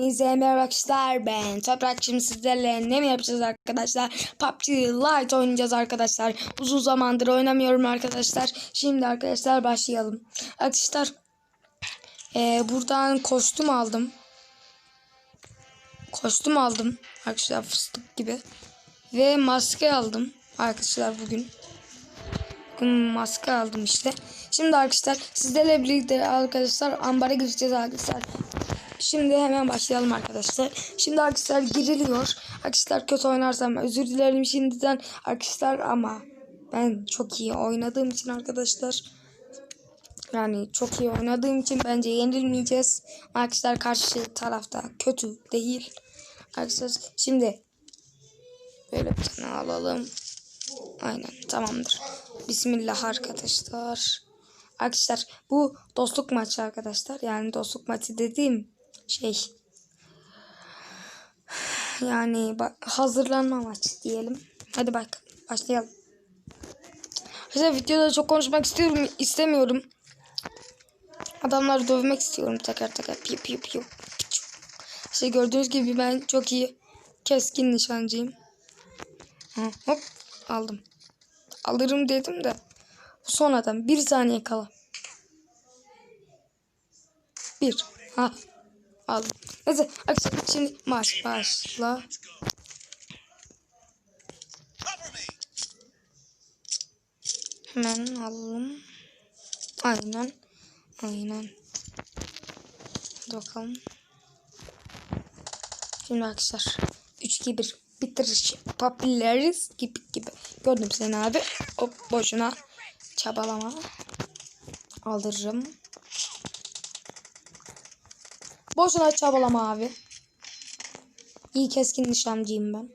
Hepinize merhaba arkadaşlar. Ben Toprak. Şimdi sizlerle ne mi yapacağız arkadaşlar? PUBG Lite oynayacağız arkadaşlar. Uzun zamandır oynamıyorum arkadaşlar. Şimdi arkadaşlar başlayalım. Arkadaşlar eee, Buradan kostüm aldım. Kostüm aldım. Arkadaşlar fıstık gibi. Ve maske aldım Arkadaşlar Bugün maske aldım işte. Şimdi arkadaşlar sizlerle birlikte arkadaşlar ambara gireceğiz arkadaşlar Şimdi hemen başlayalım arkadaşlar. Şimdi arkadaşlar giriliyor. Arkadaşlar kötü oynarsam özür dilerim şimdiden arkadaşlar ama ben çok iyi oynadığım için arkadaşlar yani çok iyi oynadığım için bence yenilmeyeceğiz. Arkadaşlar karşı tarafta kötü değil. Arkadaşlar şimdi böyle bir tane alalım. Aynen tamamdır. Bismillah arkadaşlar. Arkadaşlar bu dostluk maçı arkadaşlar. Yani dostluk maçı dediğim şey yani hazırlanma maçı diyelim. Hadi bak başlayalım. Arkadaşlar videoda çok konuşmak istiyorum istemiyorum. Adamları dövmek istiyorum teker teker. Piu piu piu. İşte gördüğünüz gibi ben çok iyi keskin nişancıyım. Ha, hop aldım. Alırım dedim de bu son adam bir saniye kala. Bir. Ha. Neyse arkadaşlar şimdi maç başla. Hemen alalım. Aynen. Aynen. Hadi bakalım. Şimdi arkadaşlar 3 2 1 bitiriş papilleriz gibi gibi. Gördüm seni abi. Hop boşuna çabalama. Aldırırım. Boşuna çabalama abi. İyi keskin nişancıyım ben.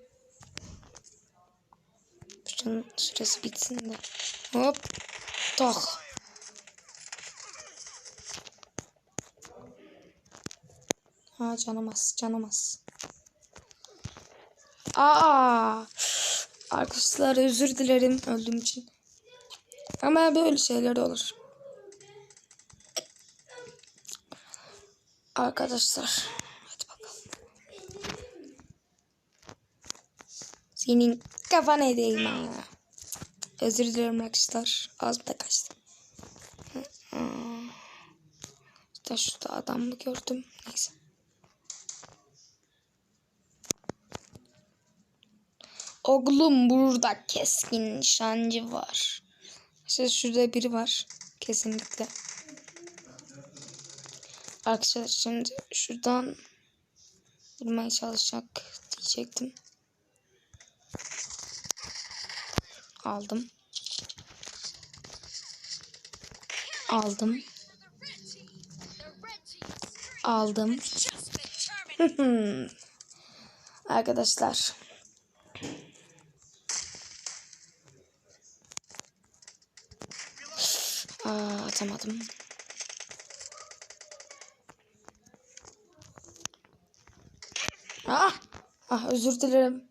Şunun süresi bitsin de. Hop. Tak. Ha canım az, canım az. Aa! Arkadaşlar özür dilerim öldüğüm için. Ama böyle şeyler olur. Arkadaşlar. Hadi bakalım. Senin kafana edeyim ha. Özür dilerim arkadaşlar. Ağzımda kaçtı. İşte şurada adam mı gördüm. Neyse. Oğlum burada keskin nişancı var. İşte şurada biri var. Kesinlikle. Arkadaşlar şimdi şuradan vurmaya çalışacak diyecektim. Aldım. Aldım. Aldım. Arkadaşlar. Aa, atamadım. Ah! Ah özür dilerim.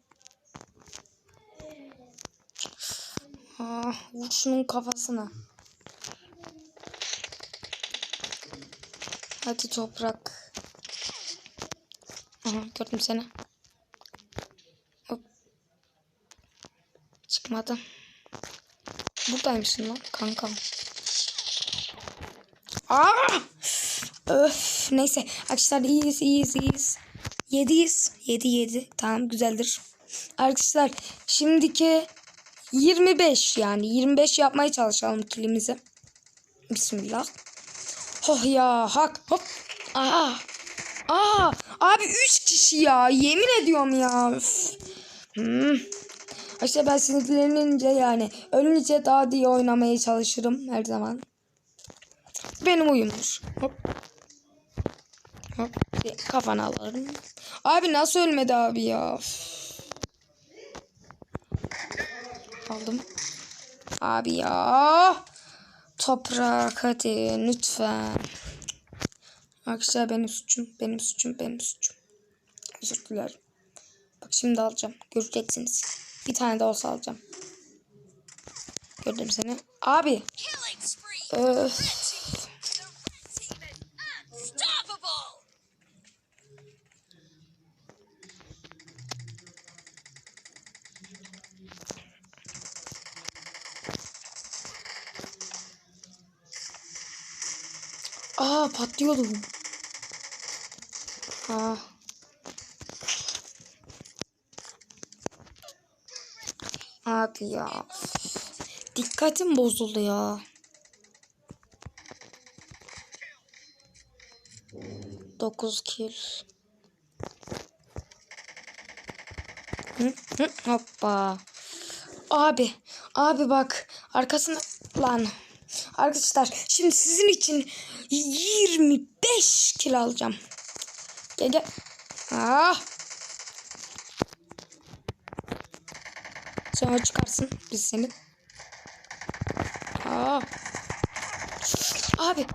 Ah, vur şunun kafasına. Hadi toprak. Aha, gördüm seni. Hop. Çıkmadı. Buradaymışsın lan kankam. Aa! Öf, neyse arkadaşlar iyiyiz iyiyiz iyiyiz. 7'yiz. 7 7. Tamam güzeldir. Arkadaşlar şimdiki 25 yani 25 yapmaya çalışalım kilimizi. Bismillah. Oh ya hak hop. Aa. Aa abi 3 kişi ya. Yemin ediyorum ya. Üf. Hmm. İşte ben sinirlenince yani ölünce daha diye oynamaya çalışırım her zaman. Benim uyumdur. Hop. Hop. Kafana alırım. Abi nasıl ölmedi abi ya? Aldım. Abi ya. Toprak hadi lütfen. Arkadaşlar benim suçum. Benim suçum. Benim suçum. Özür dilerim. Bak şimdi alacağım. Göreceksiniz. Bir tane de olsa alacağım. Gördüm seni. Abi. Öf. Aa patlıyordu bu. Aa. Abi ya. Dikkatim bozuldu ya. Dokuz kill. Hı, hı, hoppa. Abi, abi bak arkasına lan. Arkadaşlar şimdi sizin için 25 kilo alacağım. Gel gel. Ah. Sonra çıkarsın biz seni. Aa. Abi.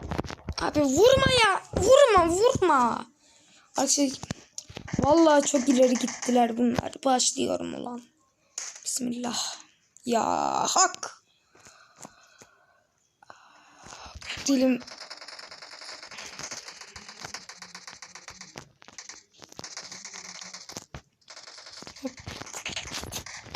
Abi vurma ya. Vurma vurma. Arkadaşlar vallahi çok ileri gittiler bunlar. Başlıyorum ulan. Bismillah. Ya hak. Dilim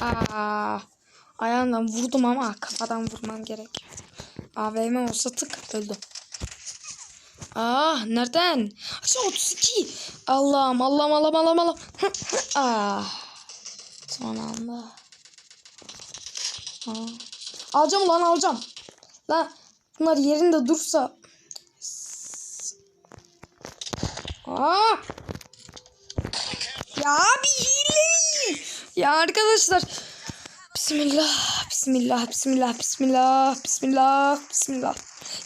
Aa, ayağından vurdum ama kafadan vurmam gerek. AVM olsa tık öldü. Aa, nereden? Aşağı 32. Allah'ım, Allah'ım, Allah'ım, Allah'ım, Allah'ım. Aa, son anda. Aa. Alacağım lan alacağım. Lan bunlar yerinde dursa. arkadaşlar. Bismillah, bismillah, bismillah, bismillah, bismillah, bismillah.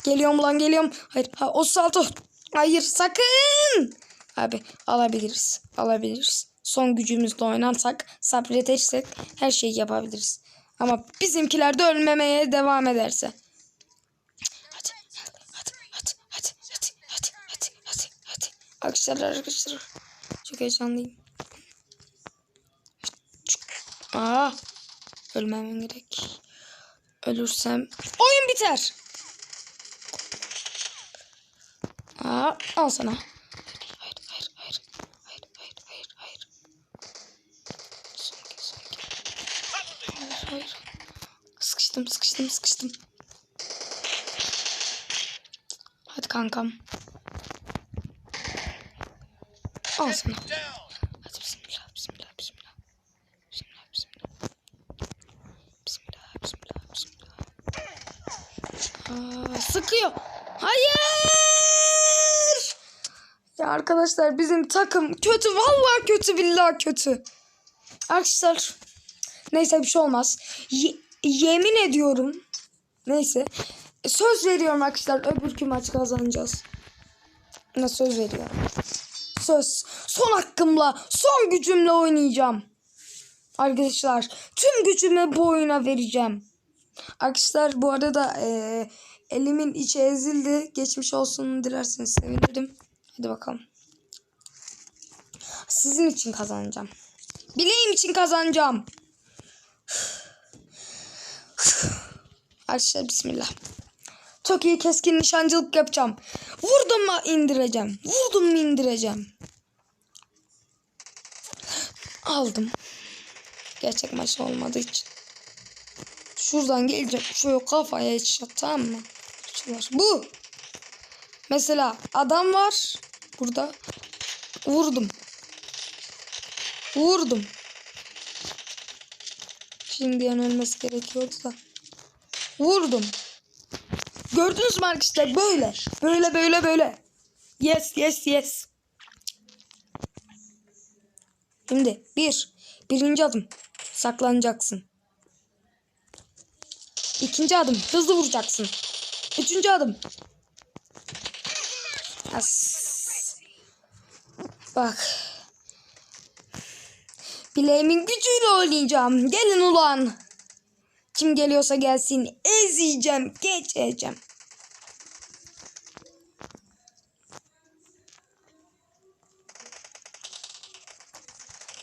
Geliyorum lan geliyorum. Hayır, ha, 36. Hayır sakın. Abi alabiliriz, alabiliriz. Son gücümüzle oynarsak, sabretersek her şeyi yapabiliriz. Ama bizimkiler de ölmemeye devam ederse. Hadi, hadi, hadi, hadi, hadi, hadi, hadi, hadi. Arkadaşlar, arkadaşlar. Çok heyecanlıyım. Aa, ölmem gerek. Ölürsem oyun biter. Aa, al sana. Hayır, hayır, hayır. Hayır, hayır, hayır, hayır. Son kez. Hayır, hayır. Sıkıştım, sıkıştım, sıkıştım. Hadi kankam. Al sana. Hadi bismillah, bismillah. Bismillah, bismillah. Bismillah, bismillah, bismillah. Aa, sıkıyor. Hayır. Ya arkadaşlar bizim takım kötü. Vallahi kötü billahi kötü. Arkadaşlar neyse bir şey olmaz. Ye- yemin ediyorum. Neyse. Söz veriyorum arkadaşlar öbürkü maç kazanacağız. Ne söz veriyorum. Söz. Son hakkımla, son gücümle oynayacağım. Arkadaşlar tüm gücümü bu oyuna vereceğim. Arkadaşlar bu arada eee, elimin içi ezildi. Geçmiş olsun dilerseniz sevinirim. Hadi bakalım. Sizin için kazanacağım. Bileğim için kazanacağım. Arkadaşlar bismillah. Çok iyi keskin nişancılık yapacağım. Vurdum mu indireceğim. Vurdum mu indireceğim. Aldım. Gerçek maç olmadığı için. Şuradan gelecek. Şöyle kafaya headshot tamam mı? Şunlar. Bu. Mesela adam var. Burada. Vurdum. Vurdum. Şimdi yan ölmesi gerekiyordu da. Vurdum. Gördünüz mü arkadaşlar? Böyle. Böyle böyle böyle. Yes yes yes. Şimdi bir. Birinci adım. Saklanacaksın. İkinci adım. Hızlı vuracaksın. Üçüncü adım. As. Bak. Bileğimin gücüyle oynayacağım. Gelin ulan. Kim geliyorsa gelsin. Ezeceğim. Geçeceğim.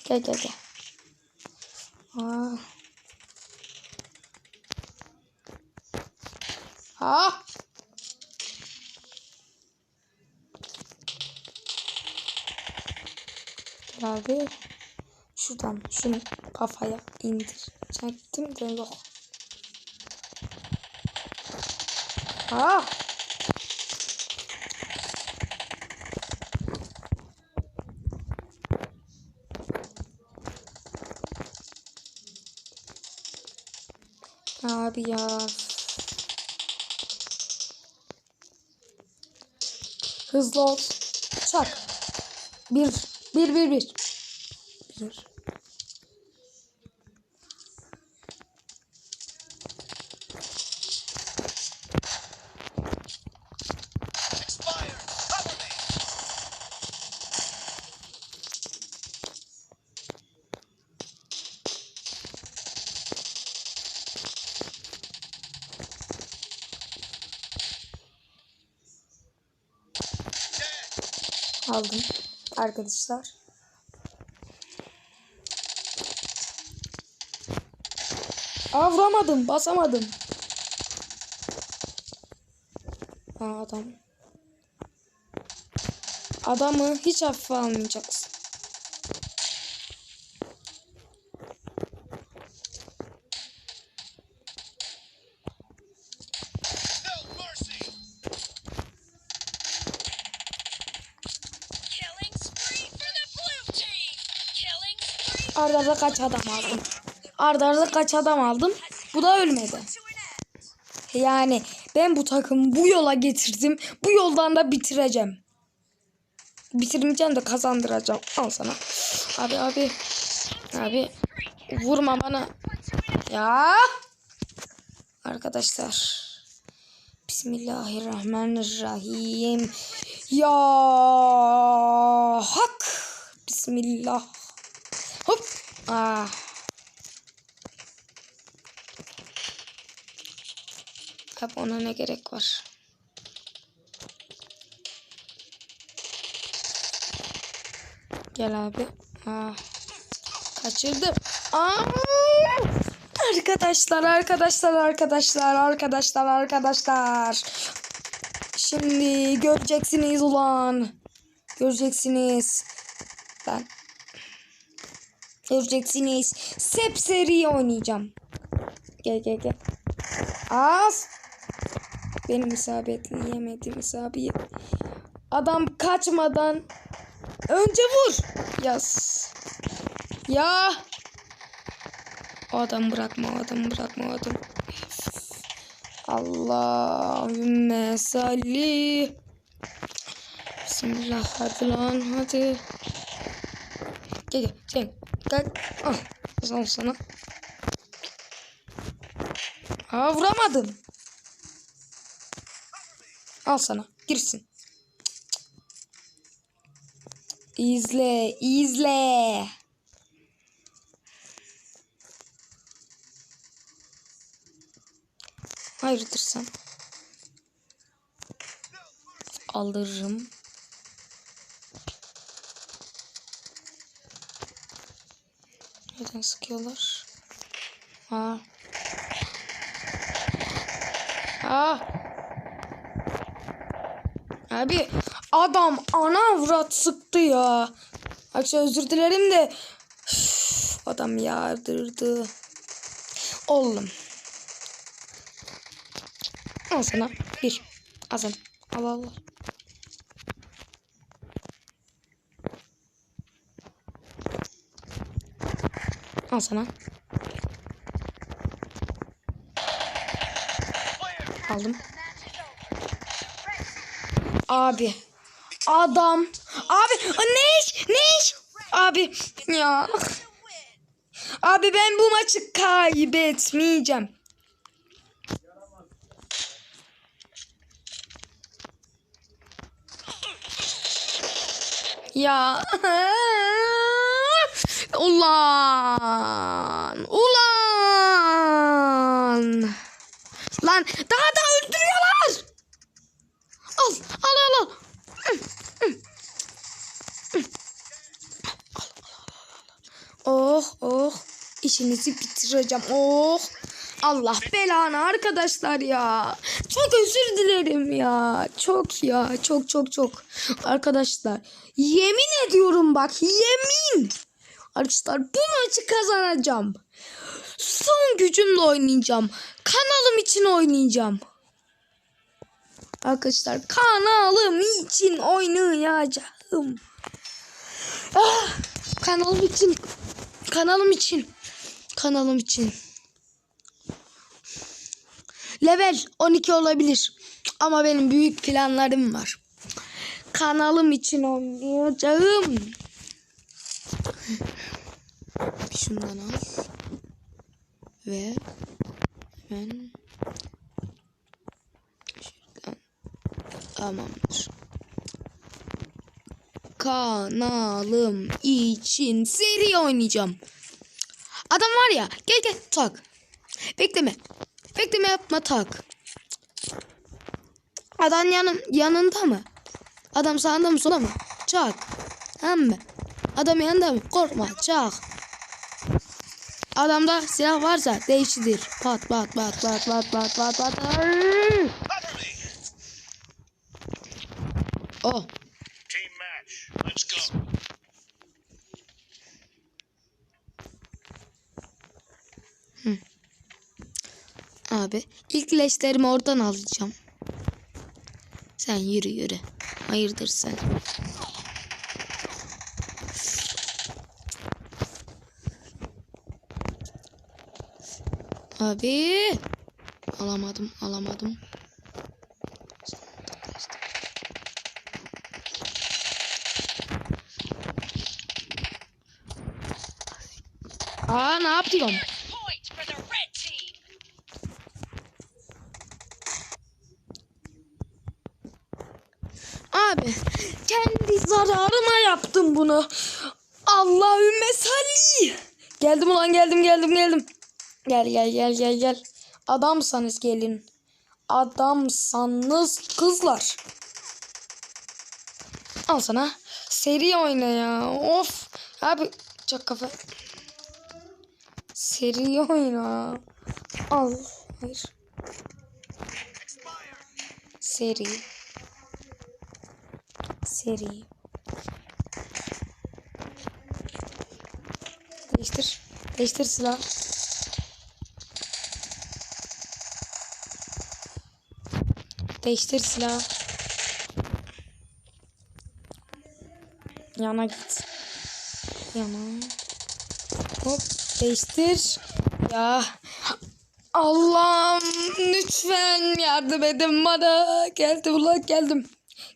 Gel gel gel. Aa. Ha. Gel abi. Şuradan şunu kafaya indir. Çektim de yok. Ha. Abi ya. Hızlı ol. Çak. Bir. Bir bir bir. Bir. Arkadaşlar. Aa vuramadım. Basamadım. Aa adam. Adamı hiç hafife almayacaksın. Arda arda kaç adam aldım. Arda arda kaç adam aldım. Bu da ölmedi. Yani ben bu takımı bu yola getirdim. Bu yoldan da bitireceğim. Bitirmeyeceğim de kazandıracağım. Al sana. Abi abi. Abi. Vurma bana. Ya. Arkadaşlar. Bismillahirrahmanirrahim. Ya hak. Bismillah. Ah. Abi ona ne gerek var? Gel abi. Ah. Kaçırdım. Aa! Arkadaşlar, arkadaşlar, arkadaşlar, arkadaşlar, arkadaşlar. Şimdi göreceksiniz ulan. Göreceksiniz. Göreceksiniz. Sepseri oynayacağım. Gel gel gel. Az. Benim isabetli yemedim isabet. Adam kaçmadan önce vur. Yaz. Ya. O adam bırakma, o adam bırakma, o adam. Allahümme salli. Bismillah hadi lan hadi. Gel gel gel. Gel. Ah. Al sana. Aa vuramadım. Al sana. Girsin. İzle, izle. Hayırdır sen? Alırım. Neden sıkıyorlar? Ha. Ha. Abi adam ana avrat sıktı ya. Akşam özür dilerim de üf, adam yardırdı. Oğlum. Al sana. Bir. Al sana. Al al. Al sana. Aldım. Abi. Adam. Abi ne iş? Ne iş? Abi ya. Abi ben bu maçı kaybetmeyeceğim. Ya. Ulan. Ulan. Lan daha da öldürüyorlar. Al al al al. Oh oh. İşinizi bitireceğim. Oh. Allah belanı arkadaşlar ya. Çok özür dilerim ya. Çok ya. Çok çok çok. Arkadaşlar yemin ediyorum bak yemin. Arkadaşlar bu maçı kazanacağım. Son gücümle oynayacağım. Kanalım için oynayacağım. Arkadaşlar kanalım için oynayacağım. Ah, kanalım için. Kanalım için. Kanalım için. Level 12 olabilir. Ama benim büyük planlarım var. Kanalım için oynayacağım. Bir şundan al. Ve hemen şuradan tamamdır. Kanalım için seri oynayacağım. Adam var ya gel gel tak. Bekleme. Bekleme yapma tak. Adam yanım, yanında mı? Adam sağında mı sola mı? Çak. Tamam mı? Adam yanında mı? Korkma çak. Adamda silah varsa değiştir. Pat pat pat pat pat pat pat pat. Oh. Team match. Let's go. Abi ilk leşlerimi oradan alacağım. Sen yürü yürü. Hayırdır sen. Abi. Alamadım alamadım. Aa ne team. Abi kendi zararıma yaptım bunu. Allahümme salli. Geldim ulan geldim geldim geldim. Gel gel gel gel gel. Adamsanız gelin. Adamsanız kızlar. Al sana. Seri oyna ya. Of. Abi çok kafa. Seri oyna. Al. Hayır. Seri. Seri. Değiştir. Değiştir silah. Değiştir silah. Yana git. Yana. Hop değiştir. Ya. Allah'ım lütfen yardım edin bana. Geldim ulan geldim.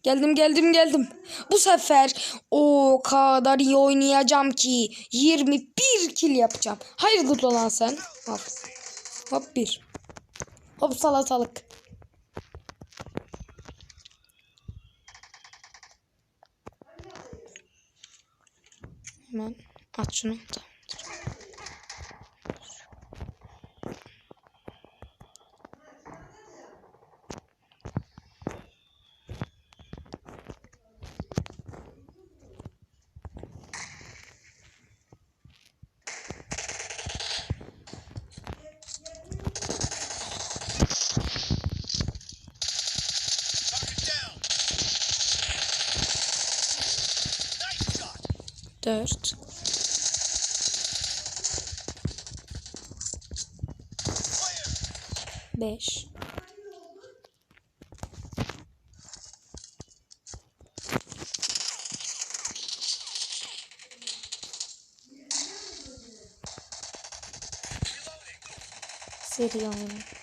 Geldim geldim geldim. Bu sefer o kadar iyi oynayacağım ki 21 kill yapacağım. Hayırdır lan sen? Hop. Hop bir. Hop salatalık. Hemen aç şunu. 4 Clear. 5 Seri oyunu.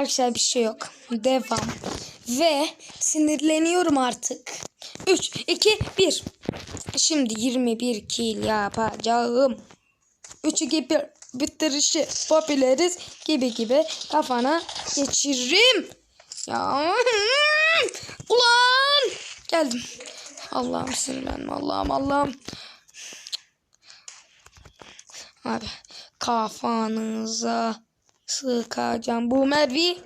Arkadaşlar bir şey yok. Devam. Ve sinirleniyorum artık. 3, 2, 1. Şimdi 21 kill yapacağım. 3, 2, 1. Bitirişi popüleriz gibi gibi kafana geçiririm. Ya. Ulan. Geldim. Allah'ım sinirlenme Allah'ım Allah'ım. Abi kafanıza sıkacağım bu mervi.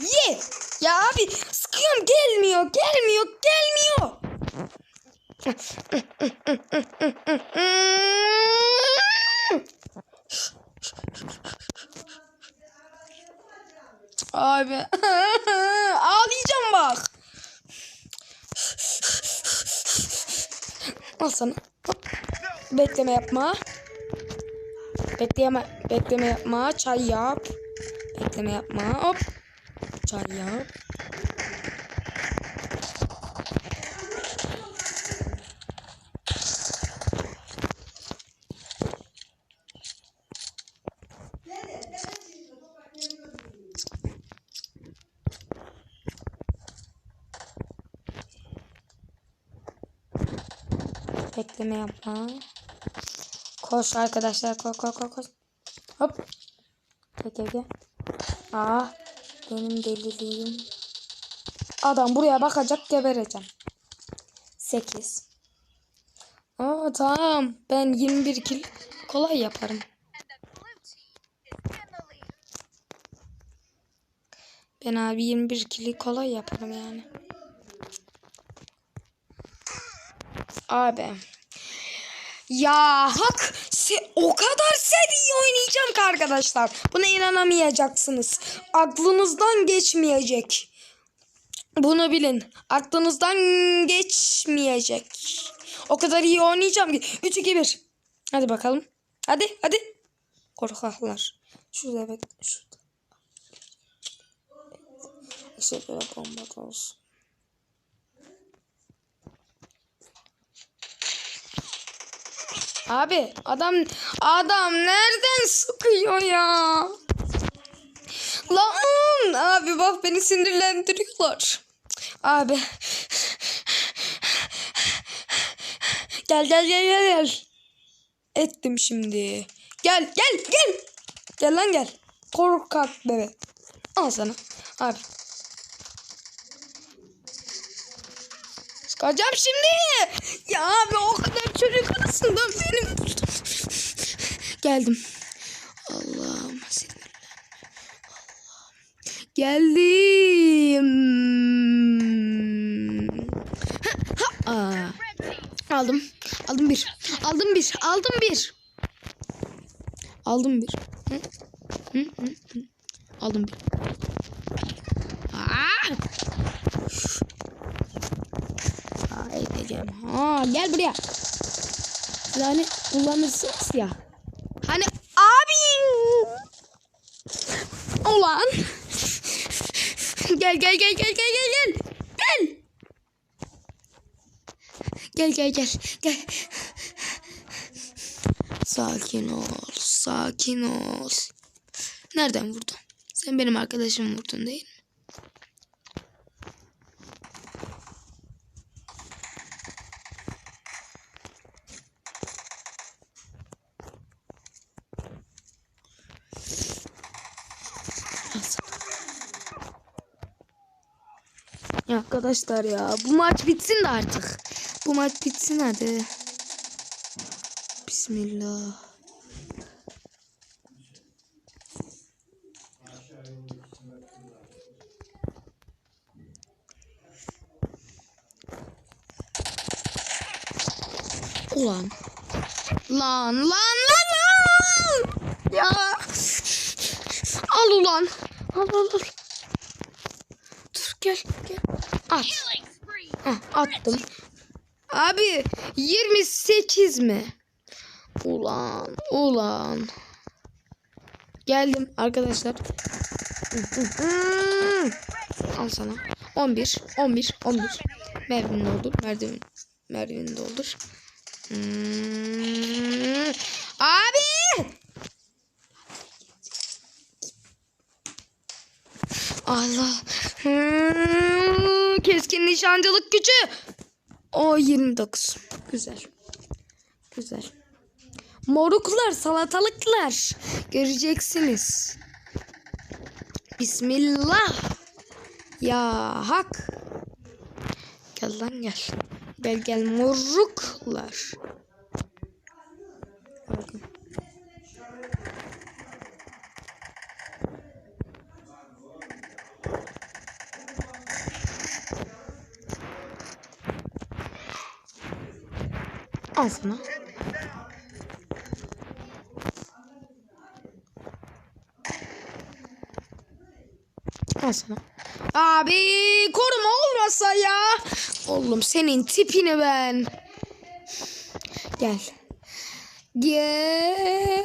Ye! Ya abi sıkıyorum gelmiyor gelmiyor gelmiyor. Abi ağlayacağım bak. Al sana. Bekleme yapma. Bekleme, bekleme yapma. Çay yap. Bekleme yapma. Hop. Çay yap. Bekleme yapma. Koş arkadaşlar koş koş koş koş. Hop. Gel gel gel. Aa benim deliliğim. Adam buraya bakacak gebereceğim. 8. Aa tamam. Ben 21 kill kolay yaparım. Ben abi 21 kili kolay yaparım yani. Abi. Ya hak o kadar seri oynayacağım ki arkadaşlar. Buna inanamayacaksınız. Aklınızdan geçmeyecek. Bunu bilin. Aklınızdan geçmeyecek. O kadar iyi oynayacağım ki. 3 2 1. Hadi bakalım. Hadi hadi. Korkaklar. Şurada bek. Şurada. İşte böyle bomba olsun. Abi adam adam nereden sıkıyor ya? Lan abi bak beni sinirlendiriyorlar. Abi. Gel gel gel gel gel. Ettim şimdi. Gel gel gel. Gel lan gel. Korkak bebe. Al sana. Abi. Sıkacağım şimdi. Ya abi o kadar çocuk arasından benim. Geldim. Allah'ım sinirlenme. Allah'ım. Geldim. Ha, aa. Aldım. Aldım bir. Aldım bir. Aldım bir. Aldım bir. Hı? Hı, hı, hı. Aldım bir. Aa! Aa, edeceğim. Ha, gel buraya. Yani kullanırsınız ya. Hani abi. Ulan. Gel gel gel gel gel gel gel. Gel. Gel gel gel. Gel. Sakin ol. Sakin ol. Nereden vurdun? Sen benim arkadaşımı vurdun değil mi? Arkadaşlar ya bu maç bitsin de artık. Bu maç bitsin hadi. Bismillah. Ulan. Lan lan lan lan. Ya. Al ulan. Al al al. Gel gel. At. Heh, attım. Abi 28 mi? Ulan ulan. Geldim arkadaşlar. Al sana. 11 11 11. Mervin doldur. Mervin Mervin doldur. Hmm. Abi! Allah. Hmm, keskin nişancılık gücü. O 29. Güzel. Güzel. Moruklar, salatalıklar. Göreceksiniz. Bismillah. Ya hak. Gel lan gel. Gel gel moruklar. Bakın. Al sana. Al sana. Abi koruma olmasa ya. Oğlum senin tipini ben. Gel. Gel.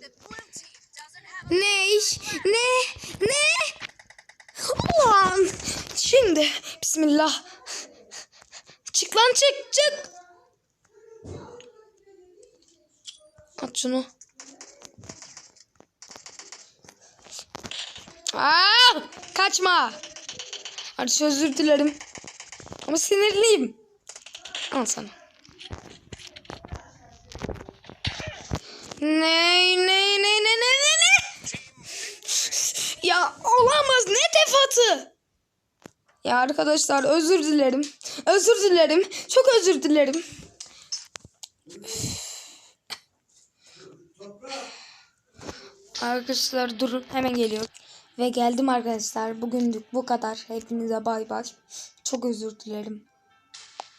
The blue team doesn't have Ne iş? Ne? Ne? Ulan. Şimdi. Bismillah. Çık lan çık çık. At şunu. Aa, kaçma. Hadi özür dilerim. Ama sinirliyim. Al sana. Ne ne ne ne ne ne ne? Ya olamaz ne tefatı? Ya arkadaşlar özür dilerim. Özür dilerim. Çok özür dilerim. Arkadaşlar durun hemen geliyor. Ve geldim arkadaşlar. Bugünlük bu kadar. Hepinize bay bay. Çok özür dilerim.